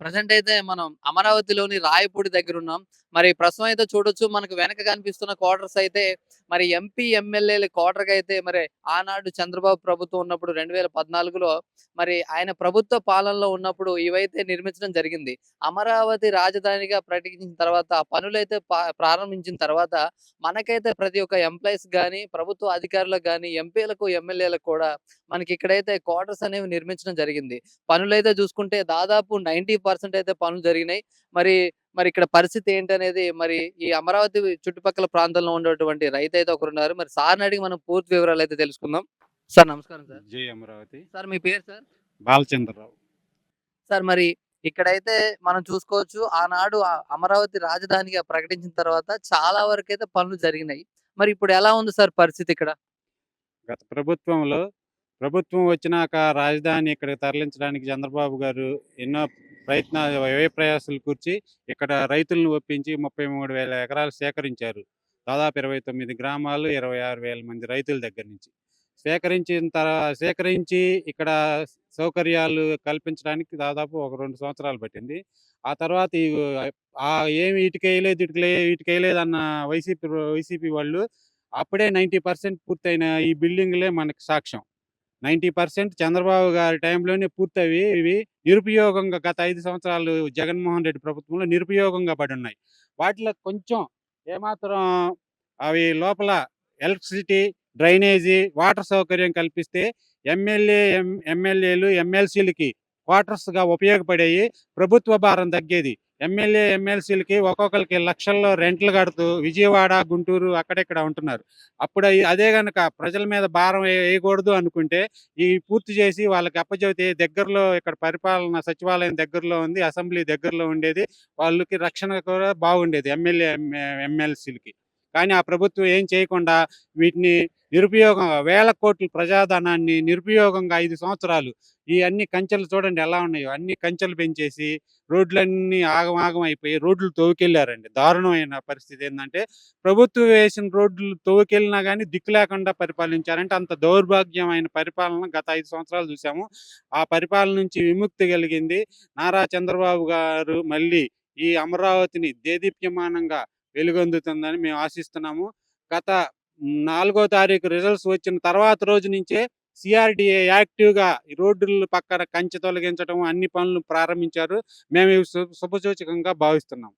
Present అయితే మనం అమరావతిలోని రాయపూడి దగ్గర ఉన్నాం. మరి ప్రస్తుతం అయితే చూడొచ్చు మనకు వెనక కనిపిస్తున్న క్వార్టర్స్ అయితే మరి ఎంపీ, ఎమ్మెల్యేల క్వార్టర్‌గా అయితే మరి ఆనాడు చంద్రబాబు ప్రభుత్వం ఉన్నప్పుడు 2014లో మరి ఆయన ప్రభుత్వ పాలనలో ఉన్నప్పుడు ఇవైతే నిర్మించడం జరిగింది. అమరావతి రాజధానిగా ప్రకటించిన తర్వాత ఆ పనులైతే ప్రారంభించిన తర్వాత మనకైతే ప్రతి ఒక్క ఎంప్లాయీస్ కానీ ప్రభుత్వ అధికారులకు కానీ ఎంపీలకు, ఎమ్మెల్యేలకు కూడా మనకి ఇక్కడైతే క్వార్టర్స్ అనేవి నిర్మించడం జరిగింది. పనులైతే చూసుకుంటే దాదాపు 90% అయితే పనులు జరిగినాయి. మరి మరి ఇక్కడ పరిస్థితి ఏంటనేది మరి ఈ అమరావతి చుట్టుపక్కల ప్రాంతంలో ఉండేటువంటి రైతైతే ఒకరున్నారు. మరి సార్‌ని అడిగి మనం పూర్తి వివరాలైతే తెలుసుకుందాం. సార్ నమస్కారం సార్. జై అమరావతి సార్ మీ పేరు సార్? బాలచంద్రరావు సార్ మరి ఇక్కడైతే మనం చూసుకోవచ్చు ఆనాడు అమరావతి రాజధానిగా ప్రకటించిన తర్వాత చాలా వరకైతే పనులు జరిగినాయి. మరి ఇప్పుడు ఎలా ఉంది సార్ పరిస్థితి ఇక్కడ? గత ప్రభుత్వంలో ప్రభుత్వం వచ్చినాక రాజధాని ఇక్కడికి తరలించడానికి చంద్రబాబు గారు ఎన్నో ప్రయత్నాలు వ్యయ ప్రయాసాలు కూర్చి ఇక్కడ రైతులను ఒప్పించి 33,000 ఎకరాలు సేకరించారు. దాదాపు 29 గ్రామాలు 26,000 మంది రైతుల దగ్గర నుంచి. సేకరించిన తర్వాత సేకరించి ఇక్కడ సౌకర్యాలు కల్పించడానికి దాదాపు ఒక రెండు సంవత్సరాలు పట్టింది. ఆ తర్వాత ఈ ఏమి ఇటుకేయలేదు, ఇటుకలే ఇటుకేయలేదన్న వైసీపీ వైసీపీ వాళ్ళు అప్పుడే 90% పూర్తయిన ఈ బిల్డింగ్లే మనకు సాక్ష్యం. 90% చంద్రబాబు గారి టైంలోనే పూర్తవి ఇవి నిరుపయోగంగా గత ఐదు సంవత్సరాలు జగన్మోహన్ రెడ్డి ప్రభుత్వంలో నిరుపయోగంగా పడి ఉన్నాయి వాటిలో కొంచెం ఏమాత్రం అవి లోపల ఎలక్ట్రిసిటీ, డ్రైనేజీ, వాటర్ సౌకర్యం కల్పిస్తే ఎమ్మెల్యే, ఎం ఎమ్మెల్యేలు, ఎమ్మెల్సీలకి క్వార్టర్స్‌గా ఉపయోగపడేవి ప్రభుత్వ భారం తగ్గేది. ఎమ్మెల్యే, ఎమ్మెల్సీలకి ఒక్కొక్కరికి లక్షల్లో రెంట్‌లు కడుతూ విజయవాడ, గుంటూరు అక్కడెక్కడ ఉంటున్నారు. అప్పుడు అదే గనక ప్రజల మీద భారం వేయకూడదు అనుకుంటే ఈ పూర్తి చేసి వాళ్ళకి అప్పజెబితే దగ్గరలో ఇక్కడ పరిపాలన సచివాలయం దగ్గరలో ఉంది. అసెంబ్లీ దగ్గరలో ఉండేది. వాళ్ళకి రక్షణ కూడా బాగుండేది. ఎమ్మెల్యే, ఎం ఎమ్మెల్సీలకి. కానీ ఆ ప్రభుత్వం ఏం చేయకుండా వీటిని నిరుపయోగం వేల కోట్ల ప్రజాధనాన్ని నిరుపయోగంగా ఐదు సంవత్సరాలు ఈ అన్ని కంచెలు చూడండి ఎలా ఉన్నాయో అన్ని కంచెలు పెంచేసి రోడ్లన్నీ ఆగమాగం అయిపోయి రోడ్లు తవ్వుకెళ్ళారండి. దారుణమైన పరిస్థితి ఏంటంటే ప్రభుత్వం వేసిన రోడ్లు తవ్వుకెళ్ళినా కానీ దిక్కు లేకుండా పరిపాలించారంటే అంత దౌర్భాగ్యమైన పరిపాలన గత ఐదు సంవత్సరాలు చూసాము. ఆ పరిపాలన నుంచి విముక్తి కలిగింది. నారా చంద్రబాబు గారు మళ్ళీ ఈ అమరావతిని దేదీప్యమానంగా వెలుగొందుతుందని మేము ఆశిస్తున్నాము. గత నాలుగో తారీఖు రిజల్ట్స్ వచ్చిన తర్వాత రోజు నుంచే సిఆర్డిఏ యాక్టివ్‌గా ఈ రోడ్డుల పక్కన కంచె తొలగించడం అన్ని పనులు ప్రారంభించారు. మేము శుభసూచకంగా భావిస్తున్నాం.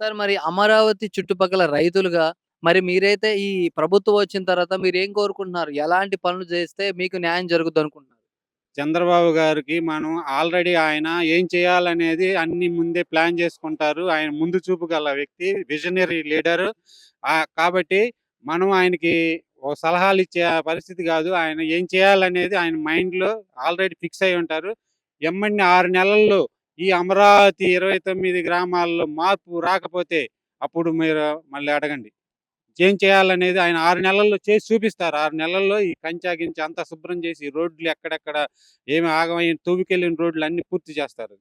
సార్ మరి అమరావతి చుట్టుపక్కల రైతులుగా మరి మీరైతే ఈ ప్రభుత్వం వచ్చిన తర్వాత మీరు ఏం కోరుకుంటున్నారు? ఎలాంటి పనులు చేస్తే మీకు న్యాయం జరుగుద్దనుకుంటున్నారు? చంద్రబాబు గారికి మనం ఆల్రెడీ ఆయన ఏం చేయాలనేది అన్ని ముందే ప్లాన్ చేసుకుంటారు. ఆయన ముందు చూపు గల వ్యక్తి. Visionary leader. కాబట్టి మనం ఆయనకి ఓ సలహాలిచ్చే పరిస్థితి కాదు ఆయన ఏం చేయాలనేది ఆయన మైండ్‌లో ఆల్రెడీ ఫిక్స్ అయి ఉంటారు. ఎమ్మడిని ఆరు నెలల్లో ఈ అమరావతి 29 గ్రామాల్లో మార్పు రాకపోతే అప్పుడు మీరు మళ్ళీ అడగండి. ఏం చేయాలనేది ఆయన 6 నెలల్లో చేసి చూపిస్తారు. 6 నెలల్లో ఈ కంచా, గించా అంతా శుభ్రం చేసి రోడ్లు ఎక్కడెక్కడ ఏమి ఆగమయ్యి తవ్వుకెళ్ళిన రోడ్లు అన్నీ పూర్తి చేస్తారు.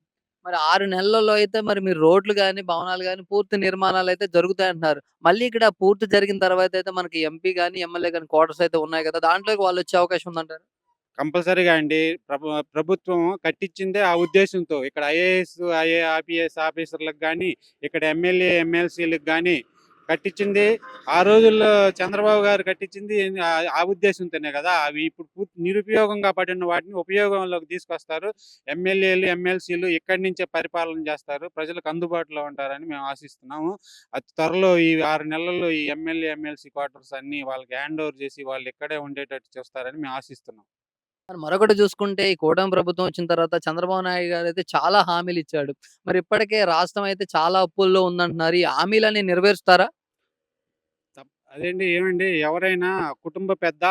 మరి 6 నెలల్లో అయితే మరి మీరు రోడ్లు గాని, భవనాలు గాని పూర్తి నిర్మాణాలైతే జరుగుతాయంటున్నారు. మళ్ళీ ఇక్కడ పూర్తి జరిగిన తర్వాత అయితే మనకి ఎంపీ గాని, ఎమ్మెల్యే గాని క్వార్టర్స్ అయితే ఉన్నాయి కదా! దాంట్లోకి వాళ్ళొచ్చే అవకాశం ఉందంటారా? కంపల్సరీగా అండి. ప్రభు ప్రభుత్వం కట్టించిందే ఆ ఉద్దేశంతో. ఇక్కడ ఐఏఎస్, ఐఏ ఐపీఎస్ ఆఫీసర్‌లకు గాని, ఇక్కడ ఎమ్మెల్యే, ఎమ్మెల్సీ‌లకి గాని కట్టించింది ఆ రోజుల్లో చంద్రబాబు గారు కట్టించింది ఆ ఉద్దేశంతోనే కదా అవి ఇప్పుడు పూర్తి నిరుపయోగంగా పడిన వాటిని ఉపయోగంలోకి తీసుకొస్తారు. ఎమ్మెల్యేలు, ఎమ్మెల్సీలు ఇక్కడి నుంచే పరిపాలన చేస్తారు. ప్రజలకు అందుబాటులో ఉంటారని మేము ఆశిస్తున్నాము. అతి త్వరలో ఈ ఆరు నెలల్లో ఈ ఎమ్మెల్యే, ఎమ్మెల్సీ క్వార్టర్స్ అన్ని వాళ్ళకి హ్యాండ్ ఓవర్ చేసి వాళ్ళు ఇక్కడే ఉండేటట్టు చూస్తారని మేము ఆశిస్తున్నాం. మరి మరొకటి చూసుకుంటే ఈ కూటమి ప్రభుత్వం వచ్చిన తర్వాత చంద్రబాబు నాయుడు అయితే చాలా హామీలు ఇచ్చాడు మరి ఇప్పటికే రాష్ట్రం అయితే చాలా అప్పుల్లో ఉందంటున్నారు. ఈ హామీలన్నీ నెరవేరుస్తారా? అదేంటి ఏమండి ఎవరైనా కుటుంబ పెద్ద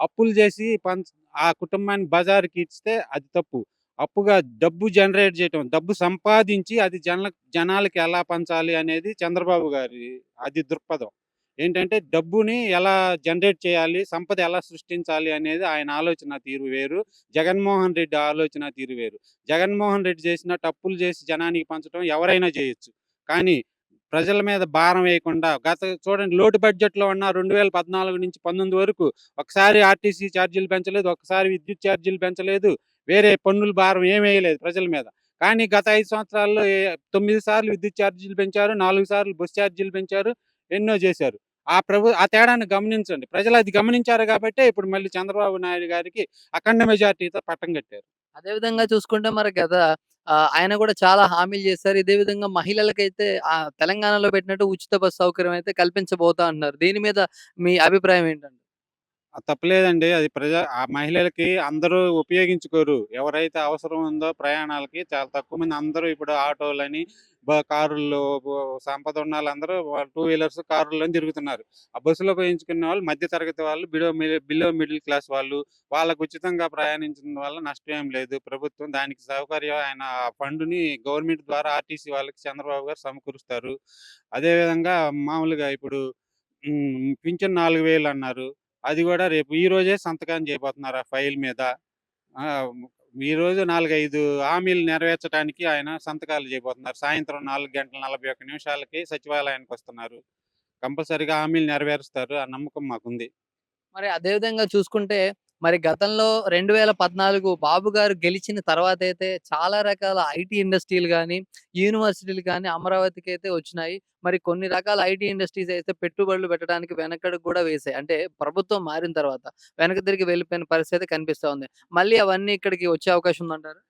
అప్పులు చేసి పంచ్ ఆ కుటుంబాన్ని బజారుకి ఇస్తే అది తప్పు. అప్పుగా డబ్బు జనరేట్ చేయటం, డబ్బు సంపాదించి అది జనల జనాలకి ఎలా పంచాలి అనేది చంద్రబాబు గారి అది దృక్పథం. ఏంటంటే డబ్బుని ఎలా జనరేట్ చేయాలి, సంపద ఎలా సృష్టించాలి అనేది ఆయన ఆలోచన తీరు వేరు. జగన్మోహన్ రెడ్డి ఆలోచన తీరు వేరు. జగన్మోహన్ రెడ్డి చేసినట్టు అప్పులు చేసి జనానికి పంచడం ఎవరైనా చేయొచ్చు. కానీ ప్రజల మీద భారం వేయకుండా గత చూడండి లోటు బడ్జెట్‌లో ఉన్న 2014 నుంచి 19 వరకు ఒకసారి ఆర్టీసీ ఛార్జీలు పెంచలేదు. ఒకసారి విద్యుత్ ఛార్జీలు పెంచలేదు. వేరే పన్నుల భారం ఏం వేయలేదు ప్రజల మీద. కానీ గత ఐదు సంవత్సరాల్లో తొమ్మిది సార్లు విద్యుత్ ఛార్జీలు పెంచారు నాలుగు సార్లు బస్ ఛార్జీలు పెంచారు ఎన్నో చేశారు ఆ ప్రభు ఆ తేడాన్ని గమనించండి ప్రజలు అది గమనించారు కాబట్టి ఇప్పుడు మళ్ళీ చంద్రబాబు నాయుడు గారికి అఖండ మెజార్టీతో పట్టం కట్టారు అదే విధంగా చూసుకుంటే మరి గత ఆయన కూడా చాలా హామీలు చేశారు. ఇదే విధంగా మహిళలకైతే ఆ తెలంగాణలో పెట్టినట్టు ఉచిత బస్సు సౌకర్యం అయితే కల్పించబోతా అంటున్నారు. దీని మీద మీ అభిప్రాయం ఏంటంటే ఆ తప్పులేదండి. అది ప్రజా ఆ మహిళలకి అందరూ ఉపయోగించుకోరు. ఎవరైతే అవసరం ఉందో ప్రయాణాలకి చాలా తక్కువ మంది అందరూ ఇప్పుడు ఆటోలని, బ కారుల్లో బ సంపద ఉన్నోళ్ళందరూ వాళ్ళు టూ వీలర్స్, కారుల్లోని తిరుగుతున్నారు. ఆ బస్సులో ఉపయోగించుకునే వాళ్ళు మధ్య తరగతి వాళ్ళు, బిలో మి బిలో మిడిల్ క్లాస్ వాళ్ళు, వాళ్ళకి ఉచితంగా ప్రయాణించడం వల్ల నష్టం ఏం లేదు. ప్రభుత్వం దానికి సౌకర్యం ఆయన ఆ ఫండ్‌ని గవర్నమెంట్ ద్వారా ఆర్టీసీ వాళ్ళకి చంద్రబాబు గారు సమకూరుస్తారు. అదే విధంగా మామూలుగా ఇప్పుడు హ్మ్. నాలుగు 4000 అన్నారు. అది కూడా రేపు ఈ రోజే సంతకం చేయబోతున్నారు ఆ ఫైల్ మీద. ఆ! ఈరోజు 4, 5 హామీలు నెరవేర్చడానికి ఆయన సంతకాలు చేయబోతున్నారు. సాయంత్రం నాలుగు గంటల 41 నిమిషాలకి సచివాలయానికి వస్తున్నారు కంపల్సరిగా హామీలు నెరవేరుస్తారు. ఆ నమ్మకం మాకుంది. మరి అదే విధంగా చూసుకుంటే మరి గతంలో 2014 బాబు గారు గెలిచిన తర్వాత అయితే చాలా రకాల ఐటీ ఇండస్ట్రీలు కానీ యూనివర్సిటీలు అమరావతికి అయితే వచ్చినాయి. మరి కొన్ని రకాల ఐటీ ఇండస్ట్రీస్ అయితే పెట్టుబడులు పెట్టడానికి వెనకడుగు కూడా వేసాయి అంటే ప్రభుత్వం మారిన తర్వాత వెనక తిరిగి వెళ్ళిపోయిన పరిస్థితి కనిపిస్తూ ఉంది. మళ్ళీ అవన్నీ ఇక్కడికి వచ్చే అవకాశం ఉందంటారు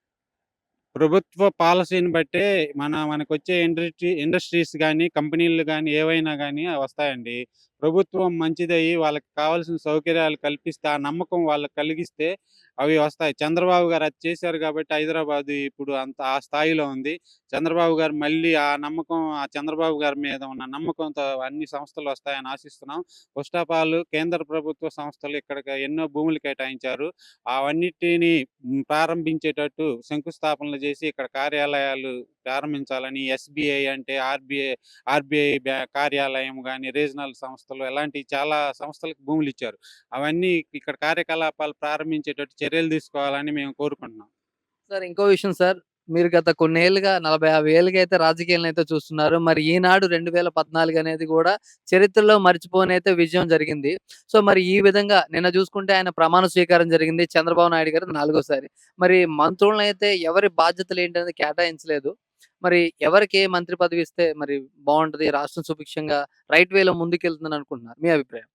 ప్రభుత్వ పాలసీని బట్టే మన మనకొచ్చే ఇండస్ట్రీ ఇండస్ట్రీస్ కానీ కంపెనీలు కానీ ఏవైనా కానీ వస్తాయండి. ప్రభుత్వం మంచిదయ్యి వాళ్ళకి కావాల్సిన సౌకర్యాలు కల్పిస్తే, ఆ నమ్మకం వాళ్ళకి కలిగిస్తే అవి వస్తాయి. చంద్రబాబు గారు అది చేశారు కాబట్టి హైదరాబాద్ ఇప్పుడు అంత ఆ స్థాయిలో ఉంది. చంద్రబాబు గారు మళ్ళీ ఆ నమ్మకం ఆ చంద్రబాబు గారి మీద ఉన్న నమ్మకంతో అన్ని సంస్థలు వస్తాయని ఆశిస్తున్నాం. ఫస్ట్ ఆఫ్ ఆల్ కేంద్ర ప్రభుత్వ సంస్థలు ఇక్కడ ఎన్నో భూములు కేటాయించారు. అవన్నిటిని ప్రారంభించేటట్టు శంకుస్థాపనలు చేసి ఇక్కడ కార్యాలయాలు ప్రారంభించాలని ఎస్‌బీఐ అంటే ఆర్‌బీఐ ఆర్‌బీఐ కార్యాలయం కానీ రీజనల్ సంస్థలు ఇలాంటి చాలా సంస్థలకు భూములు ఇచ్చారు అవన్నీ ఇక్కడ కార్యకలాపాలు ప్రారంభించేటట్టు చర్యలు తీసుకోవాలని మేము కోరుకుంటున్నాం. సార్ ఇంకో విషయం సార్. మీరు గత కొన్నేళ్ళుగా నలభై యాభై ఏళ్ళుగా అయితే రాజకీయాలను అయితే చూస్తున్నారు. మరి ఈనాడు 2014 అనేది కూడా చరిత్రలో మర్చిపోనైతే విజయం జరిగింది. సో, మరి ఈ విధంగా నిన్న చూసుకుంటే ఆయన ప్రమాణ స్వీకారం జరిగింది. చంద్రబాబు నాయుడు గారు నాలుగోసారి. మరి మంత్రులనైతే ఎవరి బాధ్యతలు ఏంటనేది కేటాయించలేదు. మరి ఎవరికి ఏ మంత్రి పదవి ఇస్తే మరి బాగుంటుంది రాష్ట్రం సుభిక్షంగా రైట్ వేలో ముందుకెళ్తుందని అనుకుంటున్నారు? మీ అభిప్రాయం?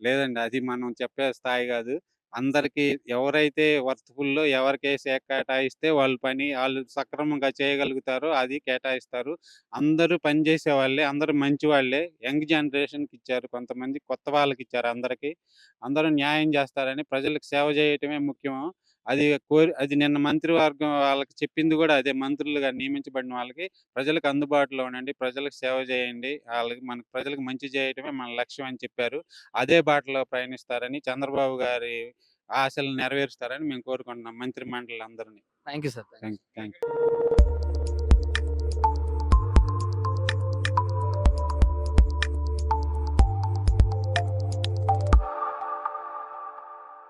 లేదండి. అది మనం చెప్పే స్థాయి కాదు అందరికి ఎవరైతే వర్త్‌ఫుల్లో ఎవరికి శాఖ కేటాయిస్తే వాళ్ళు పని వాళ్ళు సక్రమంగా చేయగలుగుతారో అది కేటాయిస్తారు. అందరూ పని చేసేవాళ్ళే. అందరూ మంచివాళ్ళే. యంగ్ జనరేషన్‌కి ఇచ్చారు. కొంతమంది కొత్త వాళ్ళకి ఇచ్చారు అందరికి. అందరూ న్యాయం చేస్తారని ప్రజలకు సేవ చేయటమే ముఖ్యం. అది కోరి అది నిన్న మంత్రివర్గం వాళ్ళకి చెప్పింది గూడా అదే. మంత్రులుగా నియమించబడిన వాళ్ళకి ప్రజలకు అందుబాటులో ఉండండి. ప్రజలకు సేవ చేయండి. ఆళ్ళకి మనకు ప్రజలకు మంచి చేయటమే మన లక్ష్యం అని చెప్పారు. అదే బాటలో పయనిస్తారని చంద్రబాబు గారి ఆశలు నెరవేరుస్తారని మేము కోరుకుంటున్నాం మంత్రి మండలి అందరిని. Thank you sir. Thank you.